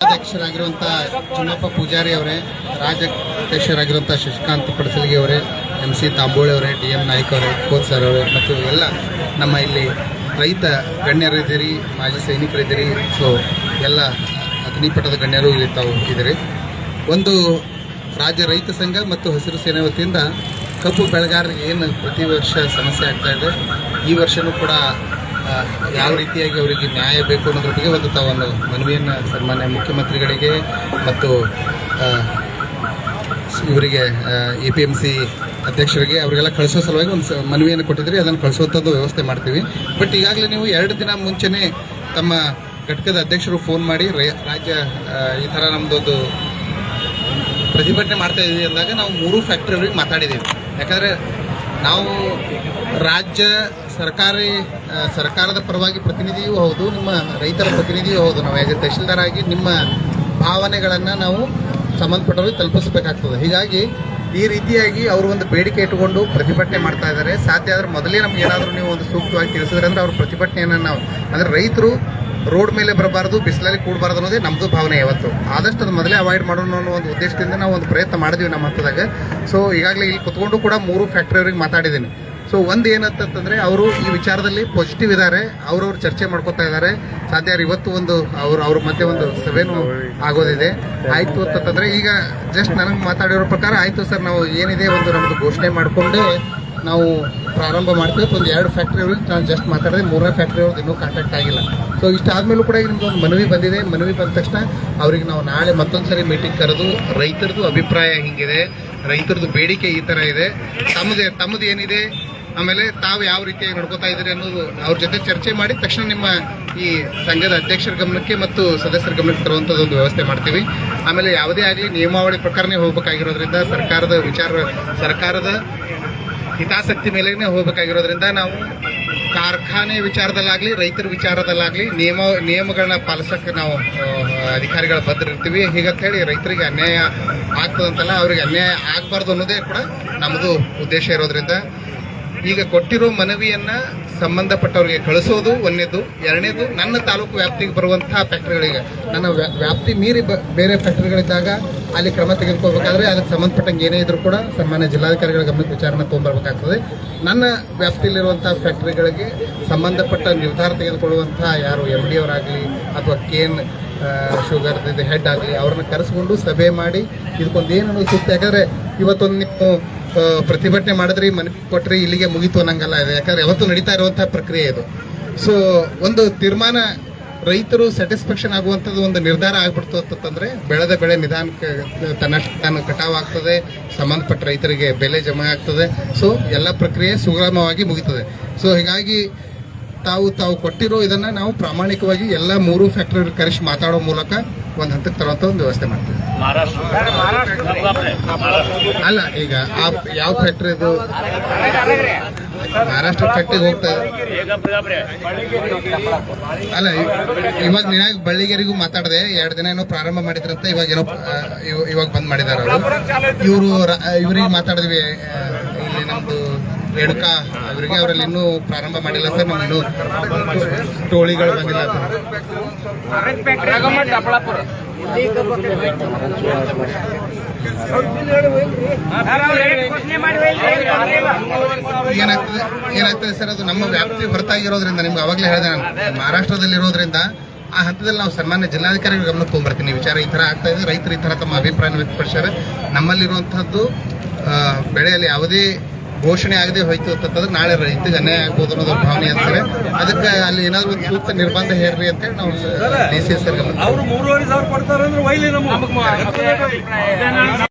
ಅಧ್ಯಕ್ಷರಾಗಿರುವಂಥ ಚುನ್ನಪ್ಪ ಪೂಜಾರಿ ಅವರೇ, ರಾಜ್ಯಾಧ್ಯಕ್ಷರಾಗಿರುವಂಥ ಶಶಿಕಾಂತ್ ಪಡಸಲ್ಗಿ ಅವರೇ, M C ತಾಂಬೋಳಿ ಅವರೇ, ಡಿ ಎಂ ನಾಯ್ಕ ಅವರೇ ಕೋತ್ ಸರ್ ಅವರೇ, ಮತ್ತು ಎಲ್ಲ ನಮ್ಮ ಇಲ್ಲಿ ರೈತ ಗಣ್ಯರಿದ್ದೀರಿ, ಮಾಜಿ ಸೈನಿಕರಿದ್ದೀರಿ, ಸೊ ಎಲ್ಲ ಅಗ್ನಿಪಟದ ಗಣ್ಯರು ಇಲ್ಲಿ ತಾವು ಇದ್ದೀರಿ. ಒಂದು ರಾಜ್ಯ ರೈತ ಸಂಘ ಮತ್ತು ಹಸಿರು ಸೇನೆ ವತಿಯಿಂದ ಕಬ್ಬು ಬೆಳೆಗಾರರಿಗೆ ಏನು ಪ್ರತಿ ವರ್ಷ ಸಮಸ್ಯೆ ಆಗ್ತಾ ಇದೆ, ಈ ವರ್ಷವೂ ಕೂಡ ಯಾವ ರೀತಿಯಾಗಿ ಅವರಿಗೆ ನ್ಯಾಯ ಬೇಕು ಅನ್ನೋದ್ರ ಬಗ್ಗೆ ಒಂದು ತಾವೊಂದು ಮನವಿಯನ್ನು ಸನ್ಮಾನ್ಯ ಮುಖ್ಯಮಂತ್ರಿಗಳಿಗೆ ಮತ್ತು ಇವರಿಗೆ ಎ ಪಿ ಎಂ ಸಿ ಅಧ್ಯಕ್ಷರಿಗೆ ಅವರಿಗೆಲ್ಲ ಕಳಿಸೋ ಸಲುವಾಗಿ ಒಂದು ಮನವಿಯನ್ನು ಕೊಟ್ಟಿದ್ರಿ ಅದನ್ನು ಕಳಿಸುವಂಥದ್ದು ವ್ಯವಸ್ಥೆ ಮಾಡ್ತೀವಿ. ಬಟ್ ಈಗಾಗಲೇ ನೀವು ಎರಡು ದಿನ ಮುಂಚೆನೇ ತಮ್ಮ ಘಟಕದ ಅಧ್ಯಕ್ಷರು ಫೋನ್ ಮಾಡಿ ರಾಜ್ಯ ಈ ಥರ ನಮ್ಮದೊಂದು ಪ್ರತಿಭಟನೆ ಮಾಡ್ತಾ ಇದ್ದೀವಿ ಅಂದಾಗ ನಾವು ಮೂರು ಫ್ಯಾಕ್ಟ್ರಿಯವ್ರಿಗೆ ಮಾತಾಡಿದ್ದೀವಿ. ಯಾಕಂದರೆ ನಾವು ರಾಜ್ಯ ಸರ್ಕಾರಿ ಸರ್ಕಾರದ ಪರವಾಗಿ ಪ್ರತಿನಿಧಿಯೂ ಹೌದು, ನಿಮ್ಮ ರೈತರ ಪ್ರತಿನಿಧಿಯೂ ಹೌದು. ನಾವು ಆ್ಯಸ್ ಎ ತಹಶೀಲ್ದಾರ್ ಆಗಿ ನಿಮ್ಮ ಭಾವನೆಗಳನ್ನು ನಾವು ಸಂಬಂಧಪಟ್ಟವರಿಗೆ ತಲುಪಿಸಬೇಕಾಗ್ತದೆ. ಹೀಗಾಗಿ ಈ ರೀತಿಯಾಗಿ ಅವರು ಒಂದು ಬೇಡಿಕೆ ಇಟ್ಟುಕೊಂಡು ಪ್ರತಿಭಟನೆ ಮಾಡ್ತಾ ಇದ್ದಾರೆ. ಸಾಧ್ಯ ಆದರೆ ಮೊದಲೇ ನಮ್ಗೆ ಏನಾದರೂ ನೀವು ಒಂದು ಸೂಕ್ತವಾಗಿ ತಿಳಿಸಿದ್ರೆ ಅಂದ್ರೆ ಅವ್ರ ಪ್ರತಿಭಟನೆಯನ್ನು ನಾವು, ಅಂದರೆ ರೈತರು ರೋಡ್ ಮೇಲೆ ಬರಬಾರ್ದು, ಬಿಸಿಲಲ್ಲಿ ಕೂಡಬಾರ್ದು ಅನ್ನೋದೇ ನಮ್ಮದು ಭಾವನೆ ಯಾವತ್ತು. ಆದಷ್ಟು ಅದು ಮೊದಲೇ ಅವಾಯ್ಡ್ ಮಾಡೋಣ ಅನ್ನೋ ಒಂದು ಉದ್ದೇಶದಿಂದ ನಾವು ಒಂದು ಪ್ರಯತ್ನ ಮಾಡಿದ್ವಿ ನಮ್ಮ ಹಂತದಾಗ ಸೊ ಈಗಾಗಲೇ ಇಲ್ಲಿ ಕುತ್ಕೊಂಡು ಕೂಡ ಮೂರು ಫ್ಯಾಕ್ಟ್ರಿಯವ್ರಿಗೆ ಮಾತಾಡಿದ್ದೀನಿ. ಸೊ ಒಂದು ಏನಂತಂದ್ರೆ ಅವರು ಈ ವಿಚಾರದಲ್ಲಿ ಪಾಸಿಟಿವ್ ಇದ್ದಾರೆ ಅವ್ರವ್ರು ಚರ್ಚೆ ಮಾಡ್ಕೊತಾ ಇದ್ದಾರೆ ಸಾಧ್ಯ ಇವತ್ತು ಒಂದು ಅವ್ರು ಅವ್ರ ಮಧ್ಯೆ ಒಂದು ಸಭೆನೂ ಆಗೋದಿದೆ. ಆಯ್ತು ಅಂತಂದ್ರೆ ಈಗ ಜಸ್ಟ್ ನನಗೆ ಮಾತಾಡಿರೋ ಪ್ರಕಾರ ಆಯ್ತು ಸರ್, ನಾವು ಏನಿದೆ ಒಂದು ನಮ್ದು ಘೋಷಣೆ ಮಾಡಿಕೊಂಡೇ ನಾವು ಪ್ರಾರಂಭ ಮಾಡ್ತೀವಿ. ಒಂದು ಎರಡು ಫ್ಯಾಕ್ಟ್ರಿ ಅವ್ರಿಗೆ ನಾನು ಜಸ್ಟ್ ಮಾತಾಡಿದೆ, ಮೂರನೇ ಫ್ಯಾಕ್ಟ್ರಿ ಅವ್ರದ್ದು ಇನ್ನೂ ಕಾಂಟ್ಯಾಕ್ಟ್ ಆಗಿಲ್ಲ. ಸೊ ಇಷ್ಟಾದ್ಮೇಲೂ ಕೂಡ ನಿಮ್ಗೆ ಒಂದು ಮನವಿ ಬಂದಿದೆ. ಮನವಿ ಬಂದ ತಕ್ಷಣ ಅವ್ರಿಗೆ ನಾವು ನಾಳೆ ಮತ್ತೊಂದು ಸರಿ ಮೀಟಿಂಗ್ ಕರೆದು ರೈತರದ್ದು ಅಭಿಪ್ರಾಯ ಹಿಂಗಿದೆ. ರೈತರದ್ದು ಬೇಡಿಕೆ ಈ ಥರ ಇದೆ. ತಮ್ಮದೇ, ತಮ್ಮದು ಏನಿದೆ? ಆಮೇಲೆ ತಾವು ಯಾವ ರೀತಿಯಾಗಿ ನಡ್ಕೋತಾ ಇದ್ದೀರಿ ಅನ್ನೋದು ಅವ್ರ ಜೊತೆ ಚರ್ಚೆ ಮಾಡಿ ತಕ್ಷಣ ನಿಮ್ಮ ಈ ಸಂಘದ ಅಧ್ಯಕ್ಷರ ಗಮನಕ್ಕೆ ಮತ್ತು ಸದಸ್ಯರ ಗಮನಕ್ಕೆ ತರುವಂಥದ್ದು ಒಂದು ವ್ಯವಸ್ಥೆ ಮಾಡ್ತೀವಿ. ಆಮೇಲೆ ಯಾವುದೇ ಆಗಲಿ ನಿಯಮಾವಳಿ ಪ್ರಕಾರನೇ ಹೋಗ್ಬೇಕಾಗಿರೋದ್ರಿಂದ ಸರ್ಕಾರದ ವಿಚಾರ, ಸರ್ಕಾರದ ಹಿತಾಸಕ್ತಿ ಮೇಲೆ ಹೋಗಬೇಕಾಗಿರೋದ್ರಿಂದ ನಾವು ಕಾರ್ಖಾನೆ ವಿಚಾರದಲ್ಲಾಗಲಿ, ರೈತರ ವಿಚಾರದಲ್ಲಾಗಲಿ ನಿಯಮ, ನಿಯಮಗಳನ್ನ ಪಾಲಿಸಕ್ಕೆ ನಾವು ಅಧಿಕಾರಿಗಳ ಅಧಿಕಾರಿಗಳ ಬದ್ಧರಿರ್ತೀವಿ. ಹೀಗಂತ ಹೇಳಿ ರೈತರಿಗೆ ಅನ್ಯಾಯ ಆಗ್ತದಂತಲ್ಲ, ಅವರಿಗೆ ಅನ್ಯಾಯ ಆಗಬಾರ್ದು ಅನ್ನೋದೇ ಕೂಡ ನಮ್ಮದು ಉದ್ದೇಶ ಇರೋದ್ರಿಂದ ಈಗ ಕೊಟ್ಟಿರೋ ಮನವಿಯನ್ನ ಸಂಬಂಧಪಟ್ಟವರಿಗೆ ಕಳಿಸೋದು ಒಂದೇದು. ಎರಡನೇದು, ನನ್ನ ತಾಲೂಕು ವ್ಯಾಪ್ತಿಗೆ ಬರುವಂತಹ ಫ್ಯಾಕ್ಟರಿಗಳಿಗೆ. ನನ್ನ ವ್ಯಾಪ್ತಿ ಮೀರಿ ಬೇರೆ ಫ್ಯಾಕ್ಟರಿಗಳಿದ್ದಾಗ ಅಲ್ಲಿ ಕ್ರಮ ತೆಗೆದುಕೊಳ್ಬೇಕಾದ್ರೆ ಅದಕ್ಕೆ ಸಂಬಂಧಪಟ್ಟಂಗೆ ಏನೇ ಇದ್ರೂ ಕೂಡ ಸನ್ಮಾನ್ಯ ಜಿಲ್ಲಾಧಿಕಾರಿಗಳ ಗಮನಕ್ಕೆ ವಿಚಾರನ ತೊಗೊಂಡ್ಬರ್ಬೇಕಾಗ್ತದೆ. ನನ್ನ ವ್ಯಾಪ್ತಿಯಲ್ಲಿರುವಂತಹ ಫ್ಯಾಕ್ಟರಿಗಳಿಗೆ ಸಂಬಂಧಪಟ್ಟ ನಿರ್ಧಾರ ತೆಗೆದುಕೊಳ್ಳುವಂತಹ ಯಾರು ಎಂ ಡಿ ಅವರಾಗಲಿ ಅಥವಾ ಕೇನ್ ಶುಗರ್ ಹೆಡ್ ಆಗಲಿ ಅವ್ರನ್ನ ಕರೆಸ್ಕೊಂಡು ಸಭೆ ಮಾಡಿ ಇದಕ್ಕೊಂದು ಏನು ಸೂಕ್ತ ಯಾಕಂದ್ರೆ ಇವತ್ತೊಂದು ನೀವು ಪ್ರತಿಭಟನೆ ಮಾಡಿದ್ರಿ ಮನವಿ ಕೊಟ್ರಿ ಇಲ್ಲಿಗೆ ಮುಗಿತು ಅನ್ನಂಗಲ್ಲ. ಇದೆ ಯಾಕಂದ್ರೆ ಯಾವತ್ತು ನಡೀತಾ ಇರುವಂತಹ ಪ್ರಕ್ರಿಯೆ ಇದು. ಸೊ ಒಂದು ತೀರ್ಮಾನ ರೈತರು ಸ್ಯಾಟಿಸ್ಫ್ಯಾಕ್ಷನ್ ಆಗುವಂಥದ್ದು ಒಂದು ನಿರ್ಧಾರ ಆಗ್ಬಿಡ್ತು ಅಂತಂದ್ರೆ ಬೆಳೆದ ಬೆಳೆ ನಿಧಾನಕ್ಕೆ ತನ್ನಷ್ಟು ತಾನು ಕಟಾವ್ ಆಗ್ತದೆ, ಸಂಬಂಧಪಟ್ಟ ರೈತರಿಗೆ ಬೆಲೆ ಜಮಾ ಆಗ್ತದೆ. ಸೊ ಎಲ್ಲ ಪ್ರಕ್ರಿಯೆ ಸುಗಮವಾಗಿ ಮುಗೀತದೆ. ಸೊ ಹೀಗಾಗಿ ತಾವು ತಾವು ಕೊಟ್ಟಿರೋ ಇದನ್ನ ನಾವು ಪ್ರಾಮಾಣಿಕವಾಗಿ ಎಲ್ಲ ಮೂರು ಫ್ಯಾಕ್ಟರಿ ಕರೆಸಿ ಮಾತಾಡೋ ಮೂಲಕ ಒಂದು ಹಂತಕ್ಕೆ ತರುವಂತ ಒಂದು ವ್ಯವಸ್ಥೆ ಮಾಡ್ತೀವಿ. ಅಲ್ಲ, ಈಗ ಆ ಯಾವ ಫ್ಯಾಕ್ಟರಿ ಇದು ಮಹಾರಾಷ್ಟ್ರ ಫ್ಯಾಕ್ಟ್ರಿಗೆ ಹೋಗ್ತಾ ಇದೆ ಅಲ್ಲ ಇವಾಗ ನೀನಾಗ ಬಳ್ಳಿಗೆರಿಗೂ ಮಾತಾಡದೆ, ಎರಡು ದಿನ ಏನೋ ಪ್ರಾರಂಭ ಮಾಡಿದ್ರಂತ ಇವಾಗ ಏನೋ ಇವಾಗ ಬಂದ್ ಮಾಡಿದಾರ ಅವರು. ಇವರು ಇವರಿಗೆ ಮಾತಾಡಿದ್ವಿ ಇಲ್ಲಿ ನಮ್ದು ರೇಣುಕಾ ಅವರಿಗೆ ಅವರಲ್ಲಿ ಇನ್ನೂ ಪ್ರಾರಂಭ ಮಾಡಿಲ್ಲ ಸರ್ ನಾವು ಇನ್ನೂ ಟೋಳಿಗಳು ಬಂದಿಲ್ಲ ಏನಾಗ್ತದೆ ಏನಾಗ್ತದೆ ಸರ್, ಅದು ನಮ್ಮ ವ್ಯಾಪ್ತಿ ಹೊರತಾಗಿರೋದ್ರಿಂದ, ನಿಮ್ಗೆ ಅವಾಗಲೇ ಹೇಳಿದೆ ನಾನು ಮಹಾರಾಷ್ಟ್ರದಲ್ಲಿ ಇರೋದ್ರಿಂದ ಆ ಹಂತದಲ್ಲಿ ನಾವು ಸನ್ಮಾನ್ಯ ಜಿಲ್ಲಾಧಿಕಾರಿಗಳ ಗಮನಕ್ಕೆ ತೊಗೊಂಡ್ಬರ್ತೀನಿ. ವಿಚಾರ ಈ ಥರ ಆಗ್ತಾ ಇದೆ, ರೈತರು ಈ ಥರ ತಮ್ಮ ಅಭಿಪ್ರಾಯನ ವ್ಯಕ್ತಪಡಿಸ್ತಾರೆ. ನಮ್ಮಲ್ಲಿರುವಂಥದ್ದು ಬೆಳೆಯಲ್ಲಿ ಯಾವುದೇ ಘೋಷಣೆ ಆಗದೆ ಹೋಯ್ತು ಅಂತಂದ್ರೆ ನಾಳೆ ರೈತರಿಗೆ ಅನ್ಯಾಯ ಆಗ್ಬೋದು ಅನ್ನೋದ್ರ ಭಾವನೆ ಅಂತಾರೆ ಅದಕ್ಕೆ ಅಲ್ಲಿ ಏನಾದ್ರು ಒಂದು ಸೂಕ್ತ ನಿರ್ಬಂಧ ಹೇಳ್ರಿ ಅಂತೇಳಿ ನಾವು ಡಿ ಸಿ ಎಸ್